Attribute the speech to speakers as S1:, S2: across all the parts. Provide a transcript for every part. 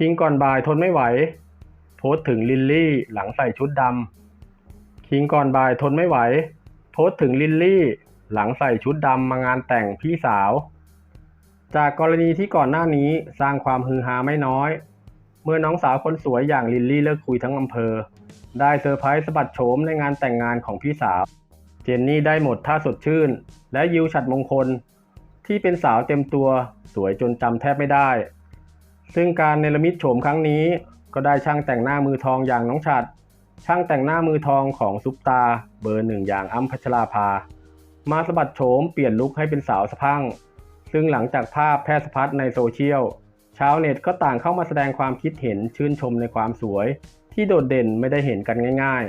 S1: คิงก่อนบ่ายทนไม่ไหว โพสต์ถึงลิลลี่หลังใส่ชุดดำคิงก่อนบ่ายทนไม่ไหว โพสต์ถึงลิลลี่หลังใส่ชุดดำมางานแต่งพี่สาว จากกรณีที่ก่อนหน้านี้สร้างความฮือฮาไม่น้อย เมื่อน้องสาวคนสวยอย่างลิลลี่เลิกคุยทั้งอำเภอ ได้เซอร์ไพรส์สะบัดโฉมในงานแต่งงานของพี่สาว เจนนี่ได้หมดท่าสดชื่น และยิวฉัดมงคล ที่เป็นสาวเต็มตัวสวยจนจำแทบไม่ได้ ซึ่งการเนรมิตโฉมครั้งนี้ ก็ได้ช่างแต่งหน้ามือทองอย่างน้องฉัด ช่างแต่งหน้ามือทองของซุปตา เบอร์หนึ่งอย่างอ้ำพัชราภา มาสะบัดโฉมเปลี่ยนลุคให้เป็นสาวสะพรั่งซึ่งหลังจากภาพแพร่สะพัดในโซเชียล ชาวเน็ตก็ต่างเข้ามาแสดงความคิดเห็นชื่นชมในความสวย ที่โดดเด่นไม่ได้เห็นกันง่าย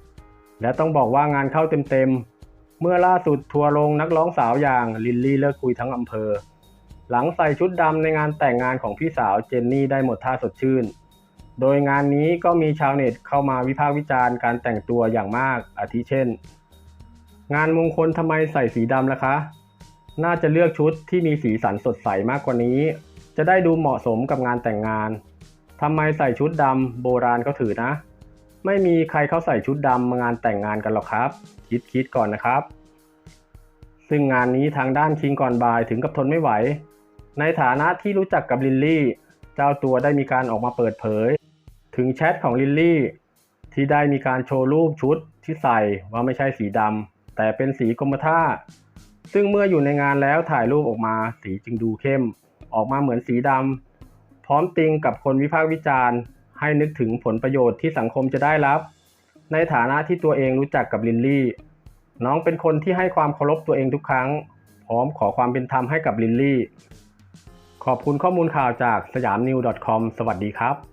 S1: ๆ และต้องบอกว่างานเข้าเต็มๆเมื่อล่าสุดทัวร์ลงนักร้องสาวอย่างลิลลี่เลิกคุยทั้งอำเภอ หลังใส่ชุดดำในงานแต่งงานของพี่สาวเจนนี่ได้หมดท่าสดชื่น โดยงานนี้ก็มีชาวเน็ตเข้ามาวิพากษ์วิจารณ์การแต่งตัวอย่างมาก อาทิเช่น งานมงคลทำไมใส่สีดำล่ะคะ น่าจะเลือกชุดที่มีสีสันสดใสมากกว่านี้ จะได้ดูเหมาะสมกับงานแต่งงานทำไมใส่ชุดดำโบราณก็ถือนะ ไม่มีใครเขาใส่ชุดดำมางานแต่งงานกันหรอกครับ คิดคิดก่อนนะครับ ซึ่งงานนี้ทางด้านคิงก่อนบายถึงกับทนไม่ไหว ในฐานะที่รู้จักกับลิลลี่ เจ้าตัวได้มีการออกมาเปิดเผย ถึงแชทของลิลลี่ ที่ได้มีการโชว์รูปชุดที่ใส่ว่าไม่ใช่สีดำแต่เป็นสีกรมท่า ซึ่งเมื่ออยู่ในงานแล้วถ่ายรูปออกมาสีจึงดูเข้ม ออกมาเหมือนสีดำพร้อมติงกับคนวิพากษ์วิจารณ์ ให้นึกถึงผลประโยชน์ที่สังคมจะได้รับ ในฐานะที่ตัวเองรู้จักกับลิลลี่น้องเป็นคนที่ให้ความเคารพตัวเองทุกครั้ง พร้อมขอความเป็นธรรมให้กับลิลลี่ ขอบคุณข้อมูลข่าวจากสยามนิว .com สวัสดีครับ